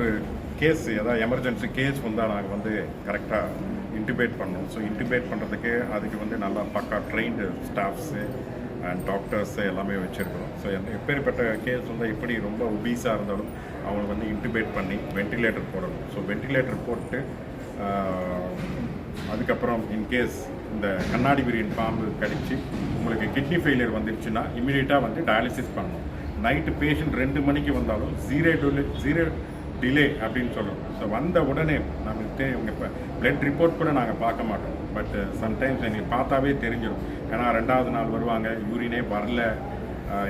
ஒரு கேஸ் ஏதாவது emergency case வந்தால் நாங்கள் வந்து கரெக்டாக இன்டிபேட் பண்ணோம். ஸோ இன்டிபேட் பண்ணுறதுக்கு அதுக்கு வந்து நல்லா பக்கா ட்ரெயின்டு ஸ்டாஃப்ஸு அண்ட் டாக்டர்ஸ் எல்லாமே வச்சுருக்கிறோம். ஸோ எப்பேற்பட்ட கேஸ் வந்து எப்படி ரொம்ப ஒபீஸாக இருந்தாலும் அவங்களை வந்து இன்டிபேட் பண்ணி வென்டிலேட்டர் போடணும். ஸோ வென்டிலேட்டர் போட்டு அதுக்கப்புறம் இன்கேஸ் இந்த கண்ணாடி விரியன் பாம்பு கடிச்சு உங்களுக்கு கிட்னி ஃபெயிலியர் வந்துருச்சுன்னா இமீடியட்டாக வந்து டயாலிசிஸ் பண்ணணும். நைட்டு பேஷண்ட் ரெண்டு மணிக்கு வந்தாலும் ஜீரோ டூ ஜீரோ டிலே அப்படின்னு சொல்லணும். ஸோ வந்த உடனே நமக்கு தெ இவங்க இப்போ பிளட் ரிப்போர்ட் கூட நாங்கள் பார்க்க மாட்டோம். பட் சம்டைம்ஸ் uh, எங்களுக்கு பார்த்தாவே தெரிஞ்சிடும் ஏன்னா ரெண்டாவது நாள் வருவாங்க யூரினே வரல.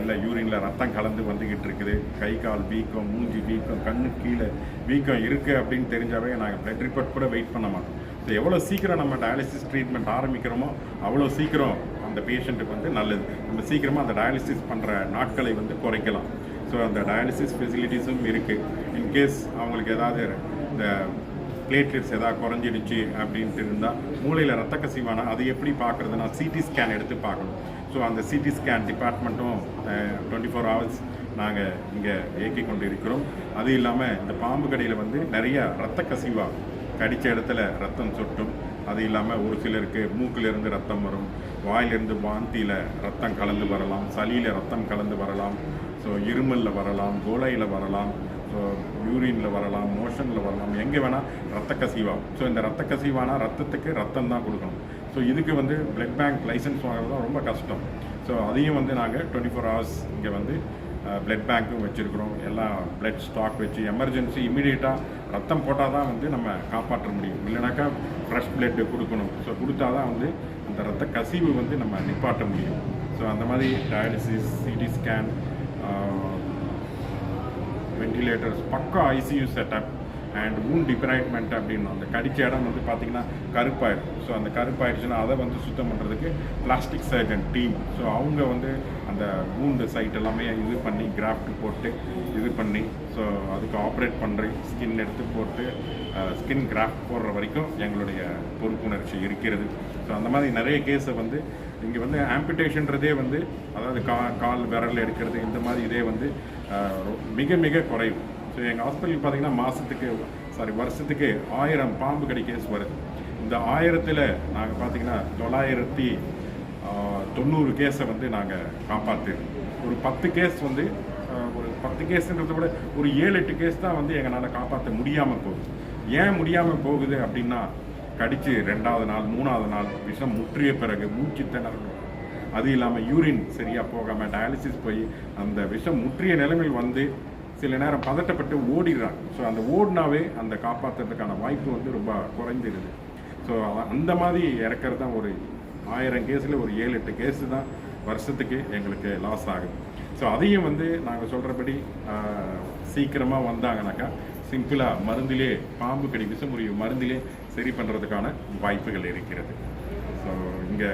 இல்லை யூரினில் ரத்தம் கலந்து வந்துக்கிட்டு இருக்குது. கை கால் வீக்கம் மூஞ்சி வீக்கம் கண்ணு கீழே வீக்கம் இருக்குது அப்படின்னு தெரிஞ்சாவே நாங்கள் பிளட் ரிப்போர்ட் கூட வெயிட் பண்ண மாட்டோம். ஸோ எவ்வளோ சீக்கிரம் நம்ம டயாலிசிஸ் ட்ரீட்மெண்ட் ஆரம்பிக்கிறோமோ அவ்வளோ சீக்கிரம் அந்த பேஷண்ட்டுக்கு வந்து நல்லது. நம்ம சீக்கிரமாக அந்த டயாலிசிஸ் பண்ணுற நாட்களை வந்து குறைக்கலாம். ஸோ அந்த டயாலிசிஸ் ஃபெசிலிட்டிஸும் இருக்குது இன்கேஸ் அவங்களுக்கு ஏதாவது இந்த பிளேட்லெட்ஸ் எதாவது குறைஞ்சிடுச்சு அப்படின்ட்டு இருந்தால் மூளையில் ரத்த கசிவானா அது எப்படி பார்க்குறதுனா சிடி ஸ்கேன் எடுத்து பார்க்கணும். ஸோ அந்த சிடி ஸ்கேன் டிபார்ட்மெண்ட்டும் டுவெண்ட்டி ஃபோர் ஹவர்ஸ் நாங்கள் இங்கே இயக்கி கொண்டு இருக்கிறோம் அது இல்லாமல் இந்த பாம்பு கடையில் வந்து நிறைய ரத்த கசிவாக கடித்த இடத்துல ரத்தம் சொட்டும். அது இல்லாமல் ஒரு சிலருக்கு மூக்கிலிருந்து ரத்தம் வரும். வாயிலிருந்து வாந்தியில் ரத்தம் கலந்து வரலாம். சளியில் ரத்தம் கலந்து வரலாம். ஸோ இருமலில் வரலாம் கோலையில் வரலாம் ஸோ யூரினில் வரலாம் மோஷனில் வரலாம் எங்கே வேணால் ரத்த கசிவாகும். ஸோ இந்த ரத்த கசிவானா ரத்தத்துக்கு ரத்தம் தான் கொடுக்கணும். ஸோ இதுக்கு வந்து பிளட் பேங்க் லைசன்ஸ் வாங்குறது தான் ரொம்ப கஷ்டம். ஸோ அதையும் வந்து நாங்கள் டுவெண்ட்டி ஃபோர் ஹவர்ஸ் இங்கே வந்து பிளட் பேங்க்கும் வச்சுருக்குறோம். எல்லாம் பிளட் ஸ்டாக் வச்சு எமர்ஜென்சி இமீடியட்டாக ரத்தம் போட்டால் தான் வந்து நம்ம காப்பாற்ற முடியும். இல்லைனாக்கா ஃப்ரெஷ் பிளட்டு கொடுக்கணும். ஸோ கொடுத்தா தான் வந்து அந்த ரத்த கசிவு வந்து நம்ம நிப்பாட்ட முடியும். ஸோ அந்த மாதிரி டயாலிசிஸ் சிடி ஸ்கேன் வெண்டிலேட்டர்ஸ் பக்கா ICU setup and wound debridement அப்படின்னு அந்த கடிச்ச இடம் வந்து பார்த்திங்கன்னா கருப்பாயிடும் ஸோ அந்த கருப்பாயிடுச்சுன்னா அதை வந்து சுத்தம் பண்ணுறதுக்கு பிளாஸ்டிக் சர்ஜன் டீம் ஸோ அவங்க வந்து அந்த வூண்டு சைட் எல்லாமே இது பண்ணி கிராஃப்ட் போட்டு இது பண்ணி ஸோ அதுக்கு ஆப்ரேட் பண்ணுற ஸ்கின் எடுத்து போட்டு ஸ்கின் கிராஃப்ட் போடுற வரைக்கும் எங்களுடைய பொறுப்புணர்ச்சி இருக்கிறது. ஸோ அந்த மாதிரி நிறைய கேஸை வந்து இங்கே வந்து ஆம்பிடேஷன்றதே வந்து அதாவது கா கால் விரல் எடுக்கிறது இந்த மாதிரி இதே வந்து மிக மிக குறைவு. ஸோ எங்கள் ஹாஸ்பிட்டல் பார்த்தீங்கன்னா மாதத்துக்கு சாரி வருஷத்துக்கு ஆயிரம் பாம்பு கடி கேஸ் வருது இந்த ஆயிரத்தில் நாங்கள் பார்த்தீங்கன்னா தொள்ளாயிரத்தி தொண்ணூறு கேஸை வந்து நாங்கள் காப்பாற்றிருக்கோம் ஒரு பத்து கேஸ் வந்து ஒரு பத்து கேஸுன்றத விட ஒரு ஏழு எட்டு கேஸ் தான் வந்து எங்களால் காப்பாற்ற முடியாமல் போகுது. ஏன் முடியாமல் போகுது அப்படின்னா கடித்து ரெண்டாவது நாள் மூணாவது நாள் விஷம் முற்றிய பிறகு மூச்சு திணறணும். அது இல்லாமல் யூரின் சரியாக போகாமல் டயாலிசிஸ் போய் அந்த விஷம் முற்றிய நிலைமையில் வந்து சில நேரம் பதட்டப்பட்டு ஓடிடுறாங்க. ஸோ அந்த ஓடினாவே அந்த காப்பாற்றுறதுக்கான வாய்ப்பு வந்து ரொம்ப குறைஞ்சிருது ஸோ அந்த மாதிரி இறக்கிறது தான் ஒரு ஆயிரம் கேஸில் ஒரு ஏழு எட்டு கேஸு தான் வருஷத்துக்கு எங்களுக்கு லாஸ் ஆகுது. ஸோ அதையும் வந்து நாங்கள் சொல்கிறபடி சீக்கிரமாக வந்தாங்கனாக்கா சிம்பிளாக மருந்திலே பாம்பு கடி விஷமுறிவு மருந்திலே சரி பண்ணுறதுக்கான வாய்ப்புகள் இருக்கிறது. ஸோ இங்கே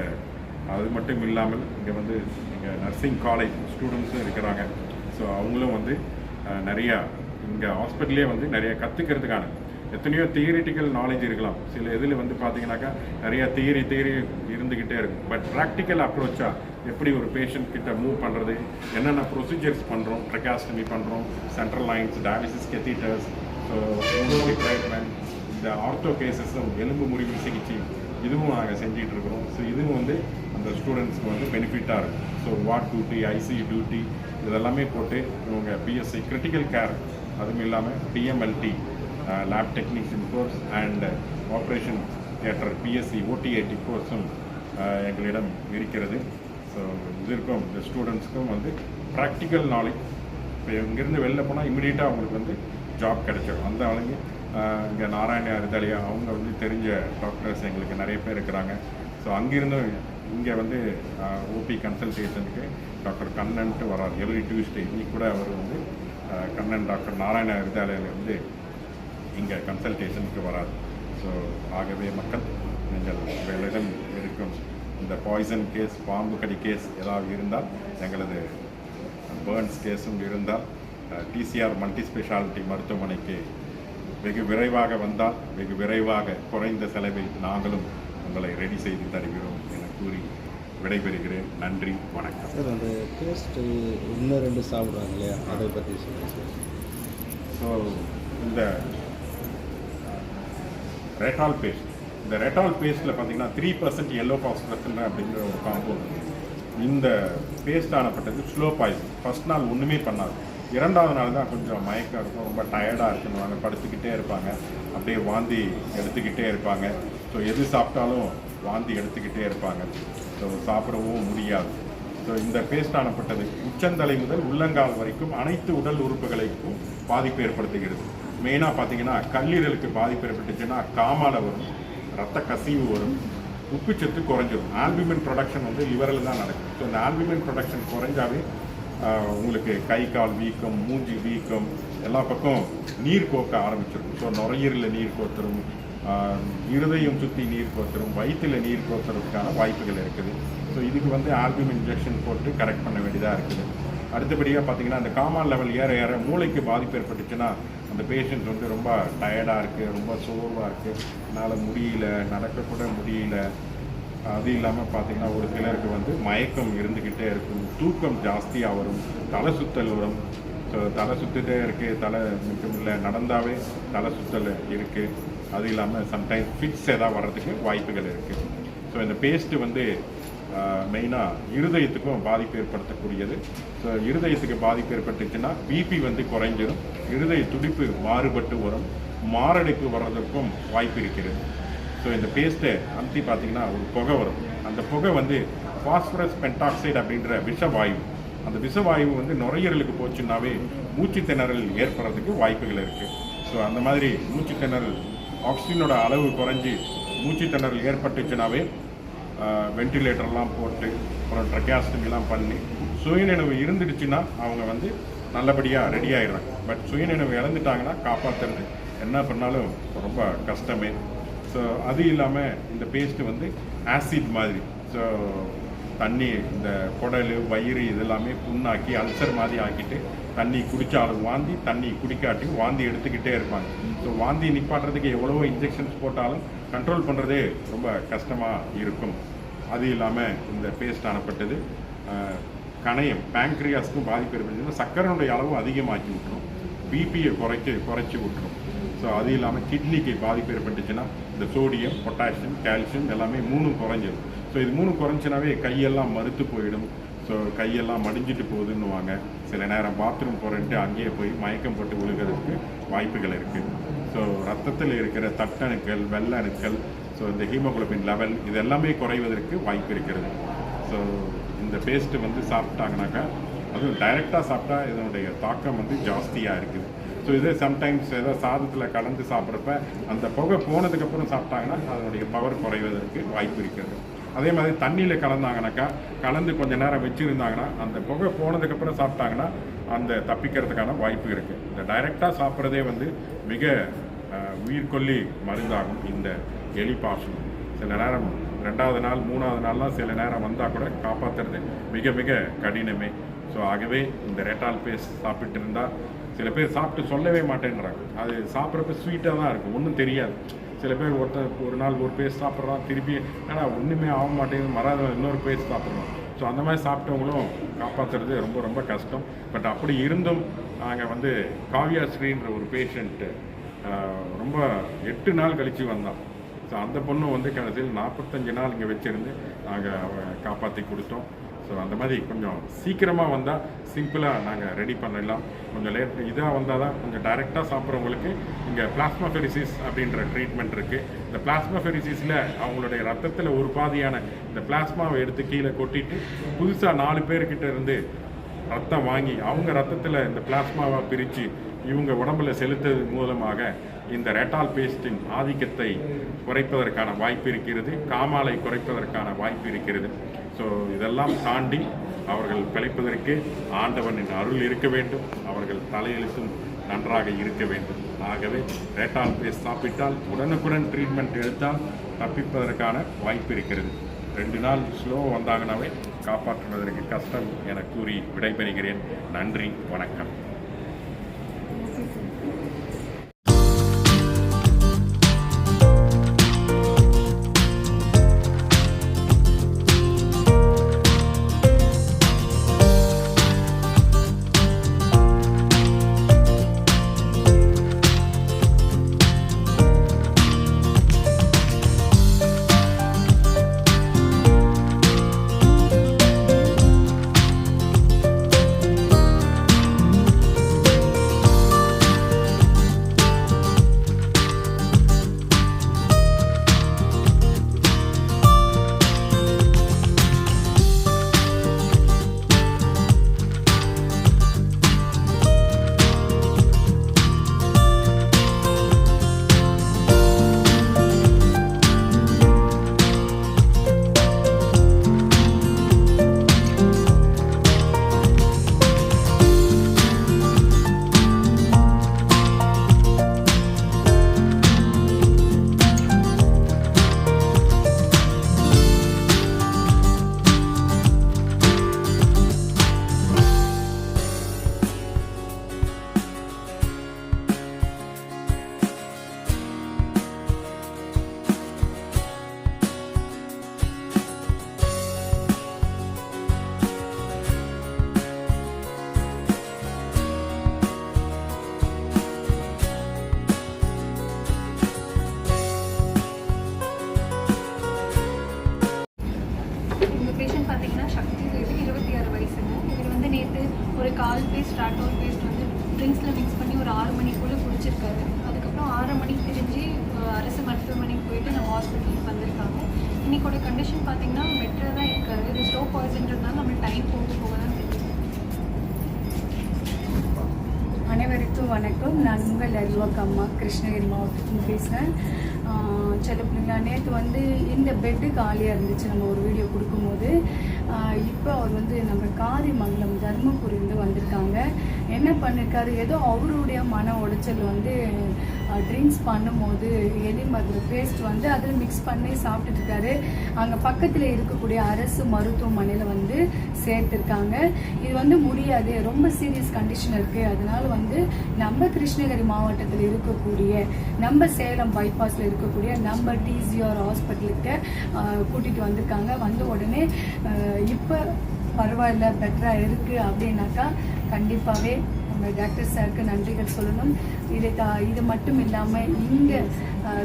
அது மட்டும் இல்லாமல் இங்கே வந்து இங்கே நர்சிங் காலேஜ் ஸ்டூடெண்ட்ஸும் இருக்கிறாங்க. ஸோ அவங்களும் வந்து நிறையா இங்கே ஹாஸ்பிட்டலே வந்து நிறைய கற்றுக்கிறதுக்கான எத்தனையோ தியரிட்டிக்கல் நாலேஜ் இருக்கலாம். சில இதில் வந்து பார்த்தீங்கன்னாக்கா நிறைய தியரி தியரி இருந்துக்கிட்டே இருக்கும். பட் ப்ராக்டிக்கல் அப்ரோச்சாக எப்படி ஒரு பேஷண்ட் கிட்ட மூவ் பண்ணுறது என்னென்ன ப்ரொசீஜர்ஸ் பண்ணுறோம் ட்ரெகாஸ்டமி பண்ணுறோம் central lines dialysis catheters so treatment இந்த ஆர்த்தோ கேசஸும் எலும்பு முறிவு சிகிச்சை இதுவும் நாங்கள் செஞ்சிகிட்டு இருக்கிறோம். ஸோ இதுவும் வந்து அந்த ஸ்டூடெண்ட்ஸ்க்கு வந்து பெனிஃபிட்டாக இருக்கும். So ward duty IC duty இதெல்லாமே போட்டு இவங்க பிஎஸ்சி கிரிட்டிக்கல் கேர் அதுவும் இல்லாமல் BMLT lab technician course and operation theatre BSc OTIT கோர்ஸும் எங்களிடம் இருக்கிறது. ஸோ இதற்கும் இந்த ஸ்டூடெண்ட்ஸ்க்கும் வந்து ப்ராக்டிக்கல் நாலேஜ் இப்போ இங்கேருந்து வெளில போனால் இமீடியட்டாக அவங்களுக்கு வந்து ஜாப் கிடைச்சிடும். அந்த ஆளுங்க இங்கே நாராயண அரிதாலியா அவங்க வந்து தெரிஞ்ச டாக்டர்ஸ் எங்களுக்கு நிறைய பேர் இருக்கிறாங்க. ஸோ அங்கிருந்தும் இங்கே வந்து ஓபி கன்சல்டேஷனுக்கு டாக்டர் கண்ணன்ட்டு வரார். எவ்ரி டியூஸ்டே இன்னைக்கு கூட அவர் வந்து கண்ணன் டாக்டர் நாராயண அரிதாலையில் வந்து இங்கே கன்சல்டேஷனுக்கு வரார். ஸோ ஆகவே மக்கள் நீங்கள் உங்களிடம் இருக்கும் இந்த பாய்சன் கேஸ் பாம்பு கடி கேஸ் ஏதாவது இருந்தால் எங்களது பேர்ன்ஸ் கேஸும் இருந்தால் டிசிஆர் மல்டி ஸ்பெஷாலிட்டி மருத்துவமனைக்கு வெகு விரைவாக வந்தால் வெகு விரைவாக குறைந்த செலவில் நாங்களும் உங்களை ரெடி செய்து தருகிறோம் என கூறி விடைபெறுகிறேன். நன்றி வணக்கம். சார் அந்த பேஸ்ட்டு இன்னும் ரெண்டு சாப்பிடுவாங்க இல்லையா? அதை பற்றி சொல்லுங்கள் சார். ஸோ இந்த ரெட்டால் பேஸ்ட் இந்த ரெட்டால் பேஸ்ட்டில் பார்த்தீங்கன்னா த்ரீ பர்சன்ட் எல்லோ பாஸ்பரஸ் அப்படிங்கிற ஒரு காம்பவுண்ட் இந்த பேஸ்ட் ஆனப்பட்டது ஸ்லோ பாய்சன் ஃபர்ஸ்ட் நாள் ஒன்றுமே பண்ணாது. இரண்டாவது நாள் தான் கொஞ்சம் மயக்கம் இருக்கும் ரொம்ப டயர்டாக இருக்குன்னு படுத்துக்கிட்டே இருப்பாங்க. அப்படியே வாந்தி எடுத்துக்கிட்டே இருப்பாங்க. ஸோ எது சாப்பிட்டாலும் வாந்தி எடுத்துக்கிட்டே இருப்பாங்க. ஸோ சாப்பிடவும் முடியாது. ஸோ இந்த பேஸ்ட் ஆனப்பட்டது உச்சந்தலை முதல் உள்ளங்கால் வரைக்கும் அனைத்து உடல் உறுப்புகளுக்கும் பாதிப்பு ஏற்படுத்துகிறது. மெயினாக பார்த்தீங்கன்னா கல்லீரலுக்கு பாதிப்பு ஏற்பட்டுச்சுன்னா காமால வரும் ரத்த கசிவு வரும் உப்புச்சத்து குறைஞ்சிடும் ஆல்புமின் ப்ரொடக்ஷன் வந்து லிவரில் தான் நடக்கும். ஸோ இந்த ஆல்புமின் ப்ரொடக்ஷன் குறைஞ்சாவே உங்களுக்கு கை கால் வீக்கம் மூஞ்சி வீக்கம் எல்லா பக்கம் நீர் கோக்க ஆரம்பிச்சிடும் ஸோ நுரையீரலில் நீர் கோத்துரும் இருதயம் சுற்றி நீர் கோத்துரும் வயிற்றில் நீர் கோத்துறதுக்கான வாய்ப்புகள் இருக்குது. ஸோ இதுக்கு வந்து ஆல்புமின் இன்ஜெக்ஷன் போட்டு கரெக்ட் பண்ண வேண்டியதாக இருக்குது. அடுத்தபடியாக பார்த்தீங்கன்னா அந்த காமன் லெவல் ஏற ஏற மூளைக்கு பாதிப்பு ஏற்பட்டுச்சுன்னா அந்த பேஷண்ட் வந்து ரொம்ப டயர்டாக இருக்குது ரொம்ப சோர்வாக இருக்குது என்னால் முடியல நடக்கக்கூட முடியல. அது இல்லாமல் பார்த்தீங்கன்னா ஒரு சிலருக்கு வந்து மயக்கம் இருந்துக்கிட்டே இருக்கும் தூக்கம் ஜாஸ்தியாக வரும் தலை சுத்தல் வரும். ஸோ தலை சுற்றிட்டே இருக்குது தலை மட்டும் இல்லை நடந்தாவே தலை சுத்தல் இருக்குது அது இல்லாமல் சம்டைம்ஸ் ஃபிட்ஸ் ஏதாவது வர்றதுக்கு வாய்ப்புகள் இருக்குது ஸோ இந்த பேஸ்ட்டு வந்து மெயினாக இருதயத்துக்கும் பாதிப்பு ஏற்படுத்தக்கூடியது. ஸோ இருதயத்துக்கு பாதிப்பு ஏற்பட்டுச்சுன்னா பிபி வந்து குறைஞ்சிடும் இருதய துடிப்பு மாறுபட்டு வரும். மாரடைப்பு வர்றதற்கும் வாய்ப்பு இருக்கிறது. ஸோ இந்த பேஸ்ட்டை அமுத்தி பார்த்தீங்கன்னா ஒரு புகை வரும். அந்த புகை வந்து பாஸ்பரஸ் பென்டாக்சைடு அப்படின்ற விஷவாயு. அந்த விஷவாயு வந்து நுரையீரலுக்கு போச்சுன்னாவே மூச்சு திணறல் ஏற்படுறதுக்கு வாய்ப்புகள் இருக்குது ஸோ அந்த மாதிரி மூச்சு திணறல் ஆக்சிஜனோட அளவு குறைஞ்சி மூச்சு திணறல் ஏற்பட்டுச்சுனாவே வென்டிலேட்டர்லாம் போட்டு அப்புறம் ட்ரக்காஸ்டமிலாம் பண்ணி சுயநினைவு இருந்துடுச்சுன்னா அவங்க வந்து நல்லபடியாக ரெடி ஆகிடுறாங்க பட் சுயநினைவு இழந்துட்டாங்கன்னா காப்பாற்றுறது என்ன பண்ணாலும் ரொம்ப கஷ்டமே. ஸோ அது இல்லாமல் இந்த பேஸ்ட்டு வந்து ஆசிட் மாதிரி. ஸோ தண்ணி இந்த குடல் வயிறு இதெல்லாமே புண்ணாக்கி அல்சர் மாதிரி ஆக்கிட்டு தண்ணி குடித்தாலும் வாந்தி தண்ணி குடிக்காட்டி வாந்தி எடுத்துக்கிட்டே இருப்பாங்க. ஸோ வாந்தி நிப்பாட்டுறதுக்கு எவ்வளவோ இன்ஜெக்ஷன்ஸ் போட்டாலும் கண்ட்ரோல் பண்ணுறதே ரொம்ப கஷ்டமாக இருக்கும். அது இல்லாமல் இந்த பேஸ்ட் ஆனப்பட்டது கணையம் பேங்க்ரியாஸ்க்கும் பாதிப்பு ஏற்படுச்சுன்னா சர்க்கரையுடைய அளவு அதிகமாக்கி விட்டுரும். பிபியை குறைச்சி குறைச்சி விட்டுரும். ஸோ அது இல்லாமல் கிட்னிக்கு பாதிப்பு ஏற்பட்டுச்சுன்னா இந்த சோடியம் பொட்டாசியம் கால்சியம் எல்லாமே மூணும் குறைஞ்சிடும் ஸோ இது மூணும் குறைஞ்சினாவே கையெல்லாம் மறுத்து போயிடும். ஸோ கையெல்லாம் மடிஞ்சிட்டு போகுதுன்னுவாங்க. சில நேரம் பாத்ரூம் போகிறேன்ட்டு அங்கேயே போய் மயக்கம் போட்டு விழுகிறதுக்கு வாய்ப்புகள் இருக்குது ஸோ ரத்தத்தில் இருக்கிற தட்டணுக்கள் வெள்ளணுக்கள் ஸோ இந்த ஹீமோகுளோபின் லெவல் இது எல்லாமே குறைவதற்கு வாய்ப்பு இருக்கிறது. ஸோ இந்த பேஸ்ட்டு வந்து சாப்பிட்டாங்கனாக்கா அதுவும் டைரெக்டாக சாப்பிட்டா இதனுடைய தாக்கம் வந்து ஜாஸ்தியாக இருக்குது. ஸோ இதே சம்டைம்ஸ் ஏதோ சாதத்தில் கலந்து சாப்பிட்றப்ப அந்த புகை போனதுக்கப்புறம் சாப்பிட்டாங்கன்னா அதனுடைய பவர் குறைவதற்கு வாய்ப்பு இருக்கிறது. அதே மாதிரி தண்ணியில் கலந்தாங்கனாக்கா கலந்து கொஞ்ச நேரம் வச்சுருந்தாங்கன்னா அந்த புகை போனதுக்கப்புறம் சாப்பிட்டாங்கன்னா அந்த தப்பிக்கிறதுக்கான வாய்ப்பு இருக்குது இந்த டைரெக்டாக சாப்பிட்றதே வந்து மிக உயிர்கொல்லி மருந்தாகும் இந்த எலி பாசனம். சில நேரம் ரெண்டாவது நாள் மூணாவது நாள்லாம் சில நேரம் வந்தால் கூட காப்பாற்றுறது மிக மிக கடினமே. ஸோ ஆகவே இந்த ரெட்டால் பேஸ்ட் சாப்பிட்டு இருந்தால் சில பேர் சாப்பிட்டு சொல்லவே மாட்டேங்கிறாங்க. அது சாப்பிட்றப்ப ஸ்வீட்டாக தான் இருக்கும். ஒன்றும் தெரியாது. சில பேர் ஒருத்தர் ஒரு நாள் ஒரு பேஸ்ட் சாப்பிட்றான் திருப்பி ஆனால் ஒன்றுமே ஆக மாட்டேங்குது. மறாத இன்னொரு பேஸ்ட் சாப்பிட்றோம். ஸோ அந்த மாதிரி சாப்பிட்டவங்களும் காப்பாற்றுறது ரொம்ப ரொம்ப கஷ்டம். பட் அப்படி இருந்தும் நாங்கள் வந்து காவ்யா ஸ்ரீன்ற ஒரு பேஷண்ட்டு ரொம்ப எட்டு நாள் கழித்து வந்தான். ஸோ அந்த பொண்ணு வந்து கடைசியில் நாற்பத்தஞ்சு நாள் இங்கே வச்சுருந்து நாங்கள் அவ காப்பாற்றி கொடுத்தோம். ஸோ அந்த மாதிரி கொஞ்சம் சீக்கிரமாக வந்தால் சிம்பிளாக நாங்கள் ரெடி பண்ணிடலாம். கொஞ்சம் லேட் இதாக வந்தால் தான் கொஞ்சம் டைரெக்டாக சாப்பிட்றவங்களுக்கு இங்கே பிளாஸ்மாஃபெரிசிஸ் அப்படின்ற ட்ரீட்மெண்ட் இருக்குது இந்த பிளாஸ்மாஃபெரிசிஸில் அவங்களுடைய ரத்தத்தில் ஒரு பாதியான இந்த பிளாஸ்மாவை எடுத்து கீழே கொட்டிட்டு புதுசாக நாலு பேர்கிட்ட இருந்து ரத்தம் வாங்கி அவங்க ரத்தத்தில் இந்த பிளாஸ்மாவை பிரித்து இவங்க உடம்புல செலுத்துறது மூலமாக இந்த ரெட்டால் பேஸ்டின் ஆதிக்கத்தை குறைப்பதற்கான வாய்ப்பு இருக்கிறது காமாலை குறைப்பதற்கான வாய்ப்பு இருக்கிறது. ஸோ இதெல்லாம் தாண்டி அவர்கள் பிழைப்பதற்கு ஆண்டவனின் அருள் இருக்க வேண்டும் அவர்கள் தலையெழுத்தும் நன்றாக இருக்க வேண்டும். ஆகவே ரேட்டால் பேஸ்ட் சாப்பிட்டால் உடனுக்குடன் ட்ரீட்மெண்ட் எடுத்தால் தப்பிப்பதற்கான வாய்ப்பு இருக்கிறது. ரெண்டு நாள் ஸ்லோ வந்தாங்கனாவே காப்பாற்றுவதற்கு கஷ்டம் என கூறி விடைபெறுகிறேன். நன்றி வணக்கம். வணக்கம். நான் உங்கள் அருவாக்கு அம்மா கிருஷ்ணகிரி மாவட்டத்தில் பேசுகிறேன் சில பிள்ளைங்களா நேற்று வந்து இந்த பெட்டு காலியாக இருந்துச்சு. நம்ம ஒரு வீடியோ கொடுக்கும்போது இப்போ அவர் வந்து நம்ம காரிமங்கலம் தருமபுரிந்து வந்திருக்காங்க. என்ன பண்ணியிருக்காரு ஏதோ அவருடைய மன உளைச்சல் வந்து ட்ரிங்க்ஸ் பண்ணும்போது எலி மருந்து பேஸ்ட் வந்து அதில் மிக்ஸ் பண்ணி சாப்பிட்டுட்டு இருக்காரு. அங்கே பக்கத்தில் இருக்கக்கூடிய அரசு மருத்துவமனையில் வந்து சேர்த்துருக்காங்க. இது வந்து முடியாது. ரொம்ப சீரியஸ் கண்டிஷன் இருக்குது அதனால் வந்து நம்ம கிருஷ்ணகிரி மாவட்டத்தில் இருக்கக்கூடிய நம்ம சேலம் பைபாஸில் இருக்கக்கூடிய நம்ம டிசிஆர் ஹாஸ்பிட்டலுக்கு கூட்டிகிட்டு வந்திருக்காங்க. வந்த உடனே இப்போ பரவாயில்ல பெட்டராக இருக்குது அப்படின்னாக்கா கண்டிப்பாகவே நம்ம டாக்டர் சாருக்கு நன்றிகள் சொல்லணும். இதை தா இது மட்டும் இல்லாமல் இங்கே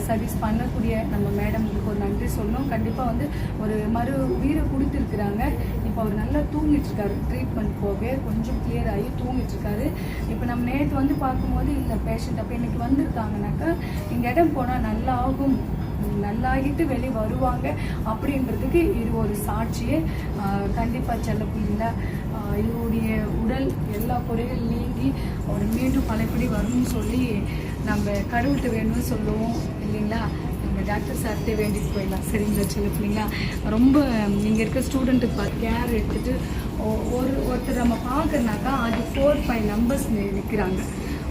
சர்வீஸ் பண்ணக்கூடிய நம்ம மேடம்களுக்கு ஒரு நன்றி சொல்லணும். கண்டிப்பாக வந்து ஒரு மறு உயிரை கொடுத்துருக்குறாங்க. இப்போ அவர் நல்லா தூங்கிட்டுருக்காரு. ட்ரீட்மெண்ட் போக கொஞ்சம் கிளியர் ஆகி தூங்கிட்டுருக்காரு. இப்போ நம்ம நேற்று வந்து பார்க்கும்போது இல்லை பேஷண்ட் அப்போ இன்றைக்கி வந்திருக்காங்கனாக்கா இந்த இடம் போனால் நல்லா ஆகும் நல்லாகிட்டு வெளியே வருவாங்க அப்படின்றதுக்கு இது ஒரு சாட்சியே. கண்டிப்பாக செல்ல பிள்ளைங்கள இவருடைய உடல் எல்லா குறைகள் நீங்கி அவர் மீண்டும் பழையபடி வரும்னு சொல்லி நம்ம கடவுள்கிட்ட வேணும்னு சொல்லுவோம் இல்லைங்களா? நம்ம டாக்டர் சார்கிட்ட வேண்டிட்டு போயிடலாம். சரிங்களா சில பிள்ளைங்களா ரொம்ப இங்கே இருக்க ஸ்டூடெண்ட்டுக்கு கேர் எடுத்துகிட்டு ஒ- ஒரு ஒருத்தர் நம்ம பார்க்குறனாக்கா அது ஃபோர் ஃபைவ் நம்பர்ஸ் நிற்கிறாங்க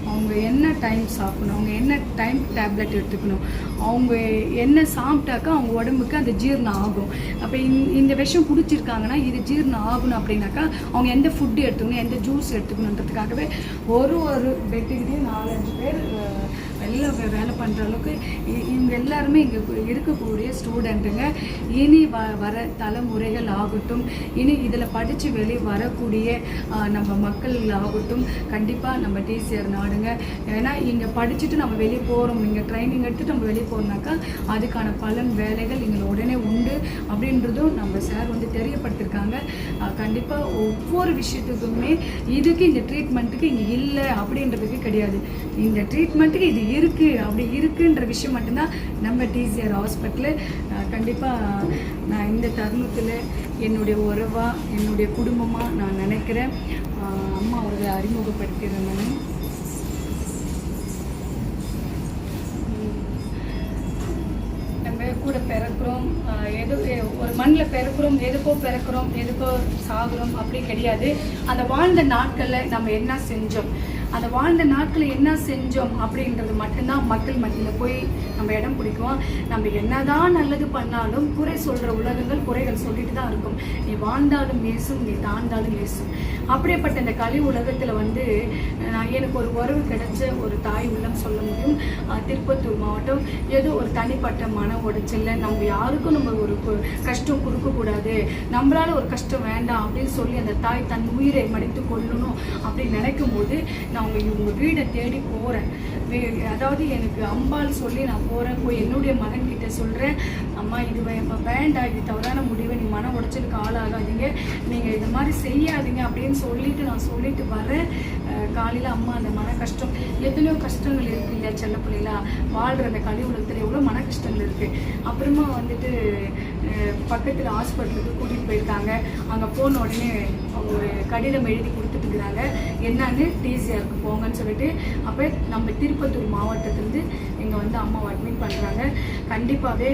அவங்க என்ன டைம் சாப்பிடணும் அவங்க என்ன டைம் டேப்லெட் எடுத்துக்கணும் அவங்க என்ன சாப்பிட்டாக்கா அவங்க உடம்புக்கு அது ஜீரணம் ஆகும். அப்போ இந்த விஷம் குடிச்சிருக்காங்கன்னா இது ஜீரணம் ஆகணும் அப்படின்னாக்கா அவங்க எந்த ஃபுட்டு எடுத்துக்கணும் எந்த ஜூஸ் எடுத்துக்கணுன்றதுக்காகவே ஒரு ஒரு பெட்டுக்கிட்டே நாலஞ்சு பேர் நல்ல வேலை பண்ணுற அளவுக்கு இ- இவங்க எல்லாருமே இங்கே இருக்கக்கூடிய ஸ்டூடெண்ட்டுங்க இனி வ வர தலைமுறைகள் ஆகட்டும் இனி இதில் படித்து வெளியே வரக்கூடிய நம்ம மக்கள் ஆகட்டும் கண்டிப்பாக நம்ம டிசிஆர் நாடுங்க. ஏன்னா இங்கே படிச்சுட்டு நம்ம வெளியே போகிறோம் இங்கே ட்ரைனிங் எடுத்துட்டு நம்ம வெளியே போகிறோம்னாக்கா அதுக்கான பலன் வேலைகள் இங்கே உடனே உண்டு அப்படின்றதும் நம்ம சார் வந்து தெரியப்படுத்திருக்காங்க. கண்டிப்பாக ஒவ்வொரு விஷயத்துக்குமே இதுக்கு இந்த ட்ரீட்மெண்ட்டுக்கு இங்கே இல்லை அப்படின்றதுக்கு கிடையாது. இந்த ட்ரீட்மெண்ட்டுக்கு இது இருக்குது அப்படி இருக்குன்ற விஷயம் மட்டும்தான் நம்ம டிசிஆர் ஹாஸ்பிட்டலு கண்டிப்பாக நான் இந்த தருணத்தில் என்னுடைய உறவாக என்னுடைய குடும்பமாக நான் நினைக்கிறேன். அம்மா அவர்களை அறிமுகப்படுத்திடுறேன் நான் நம்ம கூட பிறக்கிறோம் எது ஒரு மண்ணில் பிறக்கிறோம் எதுக்கோ பிறக்கிறோம் எதுக்கோ சாகுறோம் அப்படி கிடையாது. அந்த வாழ்ந்த நாட்களில் நம்ம என்ன செஞ்சோம்? அந்த வாழ்ந்த நாட்களில் என்ன செஞ்சோம் அப்படின்றது மட்டும்தான் மக்கள் மத்தியில் போய் நம்ம இடம் பிடிக்குவோம் நம்ம என்னதான் நல்லது பண்ணாலும் குறை சொல்கிற உலகங்கள் குறைகள் சொல்லிட்டு தான் இருக்கும். நீ வாழ்ந்தாலும் நேசும் நீ தாழ்ந்தாலும் நேசும். அப்படியேப்பட்ட இந்த கலி உலகத்தில் வந்து நான் எனக்கு ஒரு உறவு கிடைச்ச ஒரு தாய் உள்ளம் சொல்ல முடியும். திருப்பத்தூர் மாவட்டம். ஏதோ ஒரு தனிப்பட்ட மன உடைச்சல்ல. நம்ம யாருக்கும் நம்ம ஒரு கு- கஷ்டம் கொடுக்கக்கூடாது நம்மளால ஒரு கஷ்டம் வேண்டாம் அப்படின்னு சொல்லி அந்த தாய் தன் உயிரை மடித்து கொள்ளணும் அப்படின்னு நினைக்கும் போது நான் உங்கள் இவங்க வீடை தேடி போகிறேன் அதாவது எனக்கு அம்பாள் சொல்லி நான் போகிறேன் போய் என்னுடைய மகன்கிட்ட சொல்கிறேன் அம்மா இது வே- வேண்டாம். இது தவறான முடிவை. நீ மன உடைச்சலுக்கு ஆளாகாதீங்க. நீங்கள் இது மாதிரி செய்யாதீங்க அப்படின்னு சொல்லிட்டு நான் சொல்லிட்டு வரேன். காலையில் அம்மா அந்த மன கஷ்டம் எத்தனையோ கஷ்டங்கள் இருக்கு இல்லையா செல்ல பிள்ளைகளா? வாழ்கிற அந்த கலி உலகத்தில் எவ்வளோ மன கஷ்டங்கள் இருக்குது அப்புறமா வந்துட்டு பக்கத்தில் ஹாஸ்பிட்டலுக்கு கூட்டிகிட்டு போயிருக்காங்க. அங்கே போன உடனே அவங்க ஒரு கடிதம் எழுதி கொடுத்துட்டு இருக்கிறாங்க என்னன்னு டிசிஆருக்கு போங்கன்னு சொல்லிட்டு அப்போ நம்ம திருப்பத்தூர் மாவட்டத்துலேருந்து இங்கே வந்து அம்மாவை அட்மிட் பண்ணுறாங்க கண்டிப்பாகவே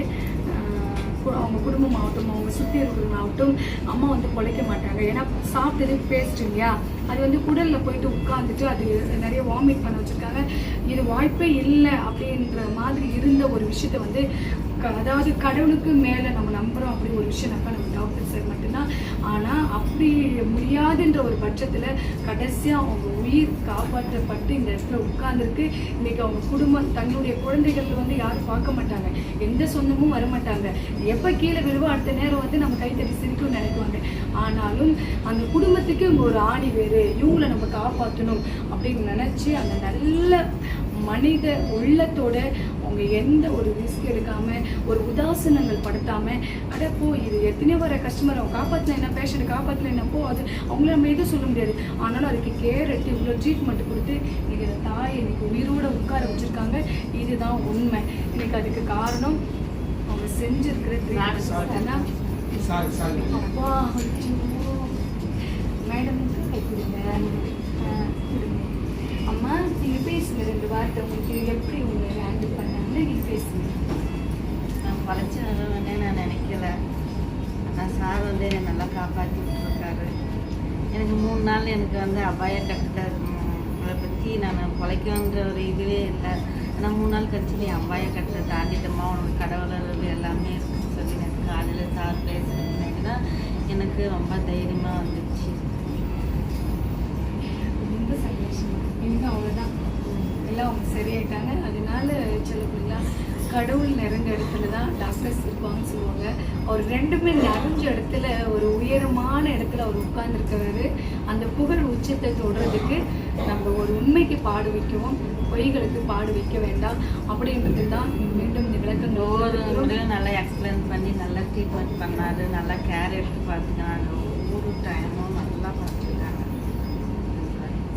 அவங்க குடும்பம் ஆகட்டும் அவங்க சுற்றி இருக்கிறவங்க ஆகட்டும் அம்மா வந்து பொழைக்க மாட்டாங்க. ஏன்னா சாப்பிட்டது பேஸ்ட் இல்லையா? அது வந்து குடலில் போயிட்டு உட்காந்துட்டு அது நிறைய வாமிட் பண்ண வச்சுருக்காங்க. இது வாய்ப்பே இல்லை அப்படின்ற மாதிரி இருந்த ஒரு விஷயத்த வந்து க- அதாவது கடவுளுக்கு மேலே நம்ம அதுக்கப்புறம் அப்படி ஒரு விஷயம் விஷயம்னாக்கா நம்ம டாக்டர் சார் மட்டும்தான். ஆனால் அப்படி முடியாதுன்ற ஒரு பட்சத்தில் கடைசியாக அவங்க உயிர் காப்பாற்றப்பட்டு இந்த இடத்துல உட்கார்ந்துருக்கு. இன்றைக்கி அவங்க குடும்பம் தன்னுடைய குழந்தைகள் வந்து யாரும் பார்க்க மாட்டாங்க. எந்த சொந்தமும் வர மாட்டாங்க எப்போ கீழே விழுவோ அடுத்த நேரம் வந்து நம்ம கைத்தறி சிரிக்கும் நினைக்குவாங்க. ஆனாலும் அந்த குடும்பத்துக்கு இவங்க ஒரு ஆணி வேறு. இவங்களை நம்ம காப்பாற்றணும் அப்படின்னு நினச்சி அந்த நல்ல மனித உள்ளத்தோட அவங்க எந்த ஒரு ரிஸ்க் எடுக்காம ஒரு உதாசீனங்கள் படுத்தாம அட போ இது எத்தனையோ வர கஸ்டமர் அவங்க காப்பாற்றல என்ன? பேஷண்ட் காப்பாற்றல என்ன? போ அது அவங்கள நம்ம எதுவும் சொல்ல முடியாது. ஆனாலும் அதுக்கு கேர் எடுத்து இவ்வளோ ட்ரீட்மெண்ட் கொடுத்து இன்னைக்கு அந்த தாய் இன்னைக்கு உயிரோட உட்கார வச்சிருக்காங்க. இதுதான் உண்மை. இன்னைக்கு அதுக்கு காரணம் அவங்க செஞ்சிருக்கிற சாரி சாரி அப்பா. மேடமுக்கு கை கொடுங்க. அம்மா நீங்க பேசுங்க. ரெண்டு வார்த்தை உங்களுக்கு. எப்படி பழச்சி பழச்சினே நான் நினைக்கல. ஆனால் சார் வந்து என்னை நல்லா காப்பாற்றி விட்டுருக்காரு. எனக்கு மூணு நாள் எனக்கு வந்து அபாய கட்டுட்டார் அதை பற்றி நான் பிழைக்கணுன்ற ஒரு இதுவே இல்லை. ஆனால் மூணு நாள் கழிச்சு நீ அபாய கட்டத்தை தாண்டிட்டோமா உனக்கு கடவுளர்கள் எல்லாமே இருக்குன்னு சொல்லி எனக்கு காலையில் சார் பேசுறதுக்கு தான் எனக்கு ரொம்ப தைரியமாக வந்துச்சு. ரொம்ப சந்தோஷம். இன்னும் அவ்வளோதான் எல்லாம் அவங்க சரியாயிட்டாங்க. அதனால சில கடவுள் நிறைஞ்ச இடத்துல தான் டாக்டர்ஸ் இருப்பாங்கன்னு சொல்லுவாங்க. அவர் ரெண்டுமே நிறைஞ்ச இடத்துல ஒரு உயரமான இடத்துல அவர் உட்கார்ந்துருக்கிறாரு. அந்த புகழ் உச்சத்தை தொடுறதுக்கு நம்ம ஒரு உண்மைக்கு பாடு வைக்கவும் பொய்களுக்கு பாடு வைக்க வேண்டாம். அப்படின்றது தான் மீண்டும் இந்த விளக்கங்கள் ஒவ்வொரு முறையும் நல்லா எக்ஸ்பிளைன் பண்ணி நல்லா ட்ரீட்மெண்ட் பண்ணாரு. நல்லா கேர் எடுத்து பார்த்துக்கிறாங்க ஒவ்வொரு டைமும் நல்லா பார்த்துக்கிறாங்க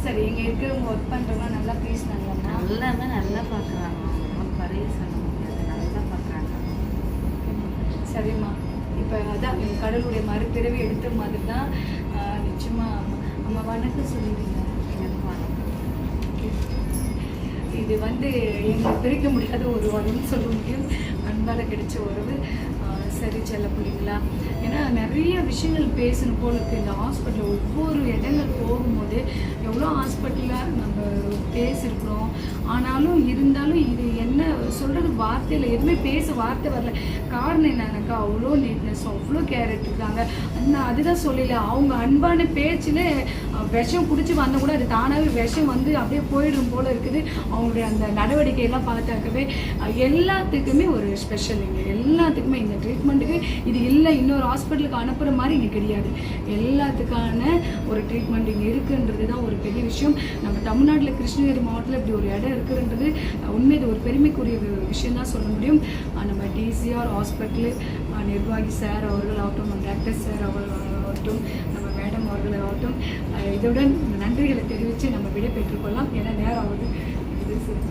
சரி இங்க இருக்கிறவங்க ஒர்க் பண்றவங்க நல்லா பேசினாங்கம்மா எல்லாமே நல்லா பார்க்குறாங்க. ஒன்றும் குறைய சரிம்மா. இப்போ அதான் கடவுளுடைய மறுபிறவி எடுத்த மாதிரி தான் நிச்சயமாக நம்ம அம்மா வணக்கம் சொல்லிடுங்க இது வந்து எங்களை பிரிக்க முடியாத ஒரு உறவுன்னு சொல்ல முடியும். அன்பால் கிடைச்ச உறவு. சரி செல்ல பிள்ளைங்களா ஏன்னா நிறைய விஷயங்கள் பேசணும் போல இருக்கு. இந்த ஹாஸ்பிட்டல் ஒவ்வொரு இடங்கள் போகும்போது எவ்வளோ ஹாஸ்பிட்டலில் நம்ம பேசியிருக்கிறோம் ஆனாலும் இருந்தாலும் இது என்ன சொல்கிறது வார்த்தையில் எதுவுமே பேச வார்த்தை வரல. காரணம் என்னன்னாக்கா அவ்வளோ நீட்னஸ் அவ்வளோ கேர் எடுத்துக்கிறாங்க. நான் அதுதான் சொல்லல. அவங்க அன்பான பேச்சில் விஷம் குடிச்சு வந்தால் கூட அது தானாகவே விஷம் வந்து அப்படியே போயிடும் போல இருக்குது. அவங்களுடைய அந்த நடவடிக்கையெல்லாம் பார்த்தாக்கவே எல்லாத்துக்குமே ஒரு ஸ்பெஷல் இங்கே. எல்லாத்துக்குமே இந்த ட்ரீட்மெண்ட்டுக்கு இது இல்லை. இன்னொரு ஹாஸ்பிட்டலுக்கு அனுப்புகிற மாதிரி இங்கே கிடையாது. எல்லாத்துக்கான ஒரு ட்ரீட்மெண்ட் இங்கே இருக்குன்றது தான் ஒரு பெரிய விஷயம். நம்ம தமிழ்நாட்டில் கிருஷ்ணகிரி மாவட்டத்தில் இப்படி ஒரு இடம் இருக்குன்றது உண்மை இது ஒரு பெருமைக்குரிய விஷயம் தான் சொல்ல முடியும். நம்ம டிசிஆர் ஹாஸ்பிட்டலு நிர்வாகி சார் அவர்களாகட்டும் ஆகட்டும் டாக்டர் சார் அவர்களாகட்டும் நம்ம இதுடன் நன்றிகளை தெரிவித்து நம்ம விடை பெற்றுக்கொள்ளலாம் ஏன்னா நேரம் ஆகுது இது சரி.